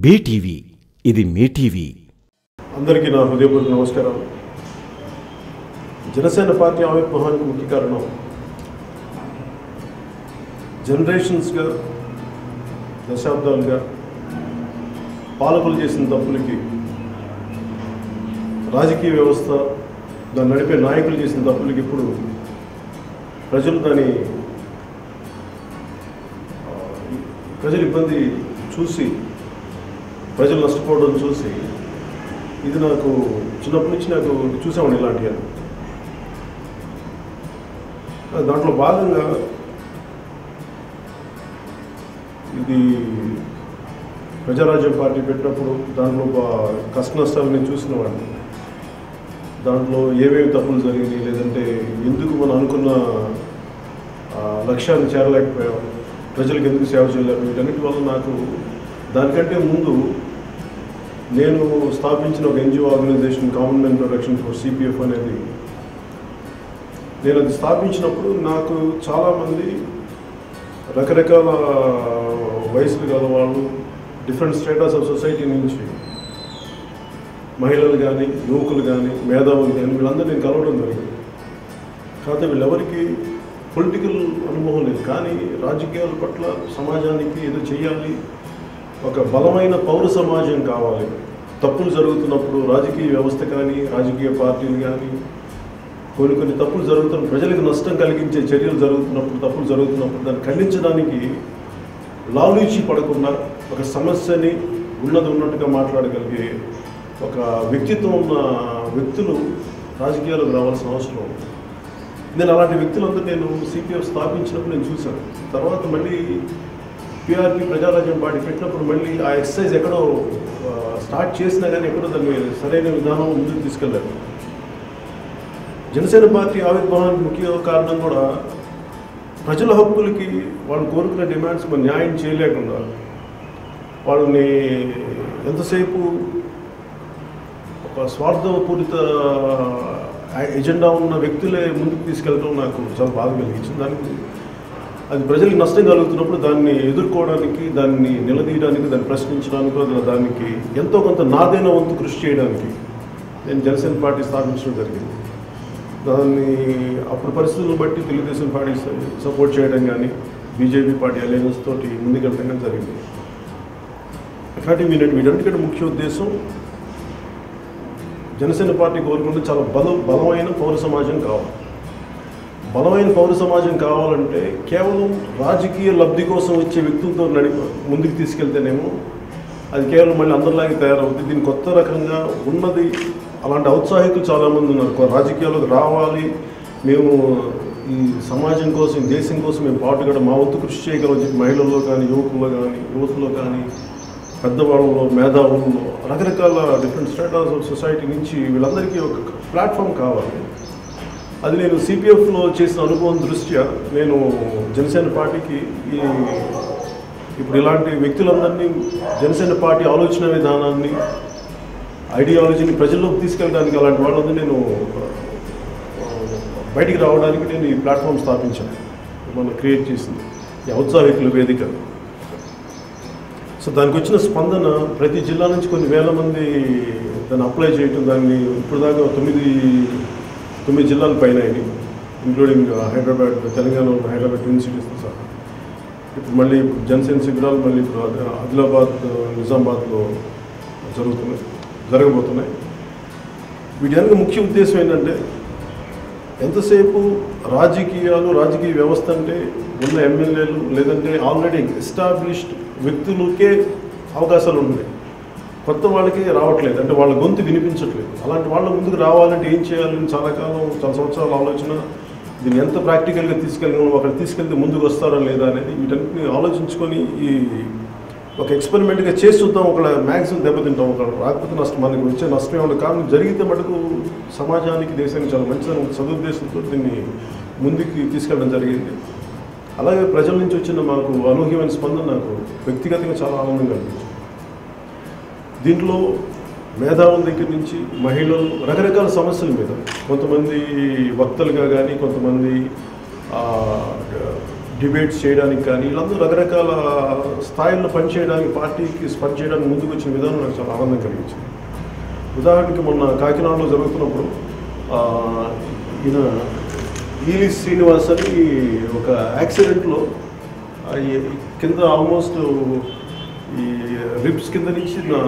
BTV ఇది మీ TV. అందరికీ నా హృదయపూర్వక నమస్కారం జనసేన పార్టీ ఆవిర్భావానికి ముఖ్య కారణం జనరేషన్స్గా దశాబ్దాలుగా పాలకులు చేసిన తప్పులకి రాజకీయ వ్యవస్థ దాన్ని నడిపే నాయకులు చేసిన తప్పులకి ఇప్పుడు ప్రజలు దాని ప్రజలు ఇబ్బంది చూసి ప్రజలు నష్టపోవడం చూసి ఇది నాకు చిన్నప్పటి నుంచి నాకు చూసామండి ఇలాంటివి. దాంట్లో భాగంగా ఇది ప్రజారాజ్యం పార్టీ పెట్టినప్పుడు దాంట్లో కష్ట నష్టాలు నేను చూసిన వాడిని దాంట్లో ఏమేమి తప్పులు జరిగినాయి లేదంటే ఎందుకు మనం అనుకున్న లక్ష్యాన్ని చేరలేకపోయాం ప్రజలకు ఎందుకు సేవ చేయలేకపోయాం వీటన్నిటి వల్ల నాకు దానికంటే ముందు నేను స్థాపించిన ఒక NGO organisation common men protection for CPF అనేది. నేను అది స్థాపించినప్పుడు నాకు చాలామంది రకరకాల వయసులు గల వాళ్ళు డిఫరెంట్ స్టేటస్ ఆఫ్ సొసైటీ నుంచి మహిళలు కానీ యువకులు కానీ మేధావులు కానీ వీళ్ళందరూ నేను కలవడం జరిగింది. కాకపోతే వీళ్ళెవరికి పొలిటికల్ అనుభవం లేదు. కానీ రాజకీయాల పట్ల సమాజానికి ఏదో చేయాలి ఒక బలమైన పౌర సమాజం కావాలి. తప్పులు జరుగుతున్నప్పుడు రాజకీయ వ్యవస్థ కానీ రాజకీయ పార్టీలు కానీ కొన్ని కొన్ని తప్పులు జరుగుతున్న ప్రజలకు నష్టం కలిగించే చర్యలు జరుగుతున్నప్పుడు తప్పులు జరుగుతున్నప్పుడు దాన్ని ఖండించడానికి లాలూచి పడకుండా ఒక సమస్యని ఉన్నది ఉన్నట్టుగా మాట్లాడగలిగే ఒక వ్యక్తిత్వం ఉన్న వ్యక్తులు రాజకీయాలకు రావాల్సిన అవసరం ఉంది. నేను అలాంటి వ్యక్తులంతా నేను సిపిఎఫ్ స్థాపించినప్పుడు నేను చూశాను. తర్వాత మళ్ళీ పిఆర్పి ప్రజారాజ్యం పార్టీ పెట్టినప్పుడు మళ్ళీ ఆ ఎక్సర్సైజ్ ఎక్కడో స్టార్ట్ చేసినా కానీ ఎక్కడో దాన్ని సరైన విధానం ముందుకు తీసుకెళ్ళారు జనసేన పార్టీ ఆవిర్భావానికి ముఖ్య కారణం కూడా ప్రజల హక్కులకి వాళ్ళు కోరుకునే డిమాండ్స్ మనం న్యాయం చేయలేకుండా వాళ్ళని ఎంతసేపు ఒక స్వార్థపూరిత ఎజెండా ఉన్న వ్యక్తులే ముందుకు తీసుకెళ్ళడం నాకు చాలా బాధ కలిగించింది. దానికి అది ప్రజలకు నష్టం కలుగుతున్నప్పుడు దాన్ని ఎదుర్కోవడానికి దాన్ని నిలదీయడానికి దాన్ని ప్రశ్నించడానికి లేదా దానికి ఎంతో కొంత నాదైన వంతు కృషి చేయడానికి నేను జనసేన పార్టీ స్థాపించడం జరిగింది. దాన్ని అప్పుడు పరిస్థితులను బట్టి తెలుగుదేశం పార్టీ సపోర్ట్ చేయడం కానీ బీజేపీ పార్టీ అలయన్స్ తోటి ముందుకెళ్ళడం కానీ జరిగింది కాబట్టి వీటి వీటన్నిటికంటే ముఖ్య ఉద్దేశం జనసేన పార్టీ కోరుకుంటే చాలా బల బలమైన పౌర సమాజం కావాలి. బలమైన పౌర సమాజం కావాలంటే కేవలం రాజకీయ లబ్ధి కోసం వచ్చే వ్యక్తులతో నడి ముందుకు తీసుకెళ్తేనేమో అది కేవలం మళ్ళీ అందరిలాగే తయారవుతుంది. దీని కొత్త రకంగా ఉన్నది అలాంటి ఔత్సాహికులు చాలామంది ఉన్నారు. రాజకీయాలకు రాజకీయాల్లోకి రావాలి. మేము ఈ సమాజం కోసం దేశం కోసం మేము పాటుగా మా వంతు కృషి చేయగలం చెప్పి మహిళల్లో కానీ యువకుల్లో కానీ యువతలో కానీ పెద్దవాళ్ళలో మేధావుల్లో రకరకాల డిఫరెంట్ స్టేటస్ ఆఫ్ సొసైటీ నుంచి వీళ్ళందరికీ ఒక ప్లాట్ఫామ్ కావాలి. అది నేను సిపిఎఫ్లో చేసిన అనుభవం దృష్ట్యా నేను జనసేన పార్టీకి ఈ ఇప్పుడు ఇలాంటి వ్యక్తులందరినీ జనసేన పార్టీ ఆలోచన విధానాన్ని ఐడియాలజీని ప్రజల్లోకి తీసుకెళ్ళడానికి అలాంటి వాళ్ళని నేను బయటికి రావడానికి నేను ఈ ప్లాట్ఫామ్ స్థాపించాను. మనం క్రియేట్ చేసింది. ఈ ఔత్సాహికుల వేదిక. సో దానికి వచ్చిన స్పందన ప్రతి జిల్లా నుంచి కొన్ని వేల మంది దాన్ని అప్లై చేయటం దాన్ని ఇప్పుడు దాకా తొమ్మిది తొమ్మిది జిల్లాల పైన అయినాయి ఇంక్లూడింగ్ హైదరాబాద్ తెలంగాణ హైదరాబాద్ ట్విన్ సిటీస్తో సహా. ఇప్పుడు మళ్ళీ ఇప్పుడు జనసేన శిబిరాలు మళ్ళీ ఇప్పుడు ఆదిలాబాద్ uh, నిజామాబాద్లో జరుగుతున్నాయి జరగబోతున్నాయి. వీటి ముఖ్య ఉద్దేశం ఏంటంటే ఎంతసేపు రాజకీయాలు రాజకీయ వ్యవస్థ అంటే ఉన్న ఎమ్మెల్యేలు లేదంటే ఆల్రెడీ ఎస్టాబ్లిష్డ్ వ్యక్తులకే అవకాశాలు ఉన్నాయి. కొత్త వాళ్ళకి రావట్లేదు. అంటే వాళ్ళ గొంతు వినిపించట్లేదు. అలాంటి వాళ్ళ ముందుకు రావాలంటే ఏం చేయాలని చాలా కాలం చాలా సంవత్సరాల ఆలోచన. దీన్ని ఎంత ప్రాక్టికల్గా తీసుకెళ్ళగలం అక్కడ తీసుకెళ్తే ముందుకు వస్తారా లేదా అనేది వీటన్నిటిని ఆలోచించుకొని ఈ ఒక ఎక్స్పెరిమెంట్గా చేసి చూద్దాం. ఒక మ్యాక్సిమం దెబ్బతింటాం. ఒక రాకపోతే నష్టం మనకి వచ్చే నష్టం ఏమన్నా కానీ జరిగితే మటుకు సమాజానికి దేశానికి చాలా మంచిదని సదుద్దేశంతో దీన్ని ముందుకు తీసుకెళ్ళడం జరిగింది. అలాగే ప్రజల నుంచి వచ్చిన మాకు అనూహ్యమైన స్పందన నాకు వ్యక్తిగతంగా చాలా ఆనందంగా అనిపించింది. దీంట్లో మేధావుల దగ్గర నుంచి మహిళలు రకరకాల సమస్యల మీద కొంతమంది వక్తలుగా కానీ కొంతమంది డిబేట్స్ చేయడానికి కానీ వీళ్ళందరూ రకరకాల స్థాయిల్లో పనిచేయడానికి పార్టీకి పనిచేయడానికి ముందుకు వచ్చిన విధానం నాకు చాలా ఆనందం కలిగించింది. ఉదాహరణకి మొన్న కాకినాడలో జరుగుతున్నప్పుడు ఈయన ఈలి శ్రీనివాస్ అని ఒక యాక్సిడెంట్లో కింద ఆల్మోస్ట్ రిబ్స్ కింద నుంచి నా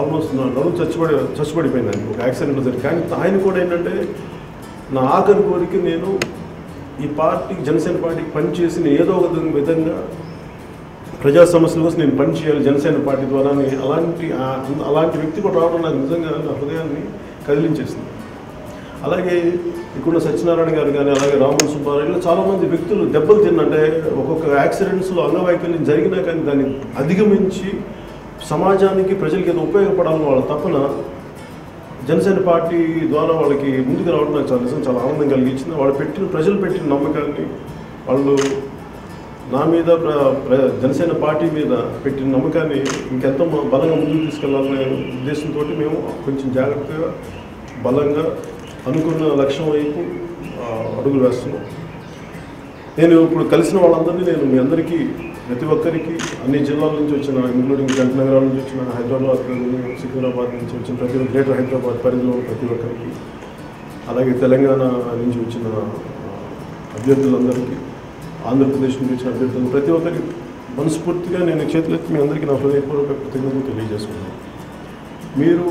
ఆల్మోస్ట్ నా నడుము చచ్చిపడి చచ్చిపడిపోయిందండి. ఒక యాక్సిడెంట్లో జరిగింది కానీ ఆయన కూడా ఏంటంటే నా ఆఖరి కోరిక నేను ఈ పార్టీకి జనసేన పార్టీకి పనిచేసి నేను ఏదో ఒక విధంగా ప్రజా సమస్యల కోసం నేను పని చేయాలి జనసేన పార్టీ ద్వారా అలాంటి అలాంటి వ్యక్తి కూడా రావడం నాకు నిజంగా నా హృదయాన్ని కదిలించేసింది. అలాగే ఇక్కడ సత్యనారాయణ గారు కానీ అలాగే రామన్ సుబ్బారావు ఇలా చాలామంది వ్యక్తులు దెబ్బలు తిన్నంటే ఒక్కొక్క యాక్సిడెంట్స్లో అంగవైకల్యం జరిగినా కానీ దాన్ని అధిగమించి సమాజానికి ప్రజలకి ఏదో ఉపయోగపడాలని వాళ్ళ తప్పన జనసేన పార్టీ ద్వారా వాళ్ళకి ముందుకు రావడం నాకు చాలా నిజం చాలా ఆనందం కలిగించింది. వాళ్ళు పెట్టిన ప్రజలు పెట్టిన నమ్మకాన్ని వాళ్ళు నా మీద ప్ర- జనసేన పార్టీ మీద పెట్టిన నమ్మకాన్ని ఇంకెంతో బలంగా ముందుకు తీసుకెళ్ళాలనే ఉద్దేశంతో మేము కొంచెం జాగ్రత్తగా బలంగా అనుకున్న లక్ష్యం వైపు అడుగులు వేస్తున్నాం. నేను ఇప్పుడు కలిసిన వాళ్ళందరినీ నేను మీ అందరికీ ప్రతి ఒక్కరికి అన్ని జిల్లాల నుంచి వచ్చిన ఇంక్లూడింగ్ జంట నగరాల నుంచి వచ్చిన హైదరాబాద్ సికింద్రాబాద్ నుంచి వచ్చిన ప్రతి గ్రేటర్ హైదరాబాద్ పరిధిలో ప్రతి ఒక్కరికి అలాగే తెలంగాణ నుంచి వచ్చిన అభ్యర్థులందరికీ ఆంధ్రప్రదేశ్ నుంచి వచ్చిన అభ్యర్థులు ప్రతి ఒక్కరికి మనస్ఫూర్తిగా నేను చేతులెత్తి మీ అందరికీ నా హృదయపూర్వక కృతజ్ఞతలు తెలియజేసుకున్నాను మీరు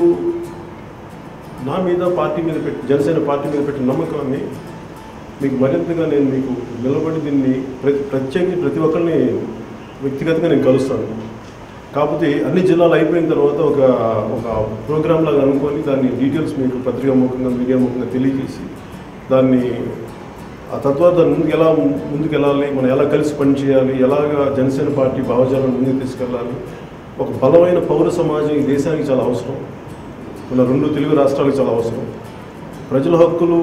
నా మీద పార్టీ మీద పెట్టి జనసేన పార్టీ మీద పెట్టిన నమ్మకాన్ని మీకు మరింతగా నేను మీకు నిలబడి దీన్ని ప్రతి ప్రత్యేకించి ప్రతి ఒక్కరిని వ్యక్తిగతంగా నేను కలుస్తాను. కాకపోతే అన్ని జిల్లాలు అయిపోయిన తర్వాత ఒక ఒక ప్రోగ్రామ్ లాగా అనుకొని దాన్ని డీటెయిల్స్ మీకు పత్రికా ముఖంగా మీడియా ముఖంగా తెలియజేసి దాన్ని ఆ తద్వారా దాని ముందుకు ఎలా ముందుకు వెళ్ళాలి మనం ఎలా కలిసి పనిచేయాలి ఎలాగా జనసేన పార్టీ భావజాలను ముందుకు తీసుకెళ్ళాలి ఒక బలమైన పౌర సమాజం ఈ దేశానికి చాలా అవసరం. మన రెండు తెలుగు రాష్ట్రాలకు చాలా అవసరం. ప్రజల హక్కులు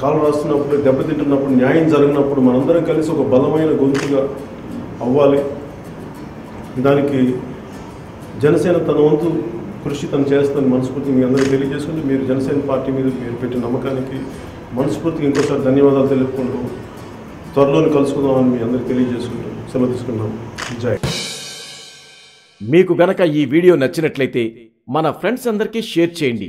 కాలు రాస్తున్నప్పుడు దెబ్బతింటున్నప్పుడు న్యాయం జరిగినప్పుడు మనందరం కలిసి ఒక బలమైన గొంతుగా అవ్వాలి. దానికి జనసేన తన వంతు కృషి తను చేస్తుందని మనస్ఫూర్తి మీ అందరూ తెలియజేసుకుంటూ మీరు జనసేన పార్టీ మీద మీరు పెట్టిన నమ్మకానికి మనస్ఫూర్తిగా ఇంకోసారి ధన్యవాదాలు తెలుపుకుంటూ త్వరలోనే కలుసుకుందామని మీ అందరికీ తెలియజేసుకుంటూ సెలవు తీసుకున్నాం జై. మీకు గనక ఈ వీడియో నచ్చినట్లయితే మన ఫ్రెండ్స్ అందరికీ షేర్ చేయండి.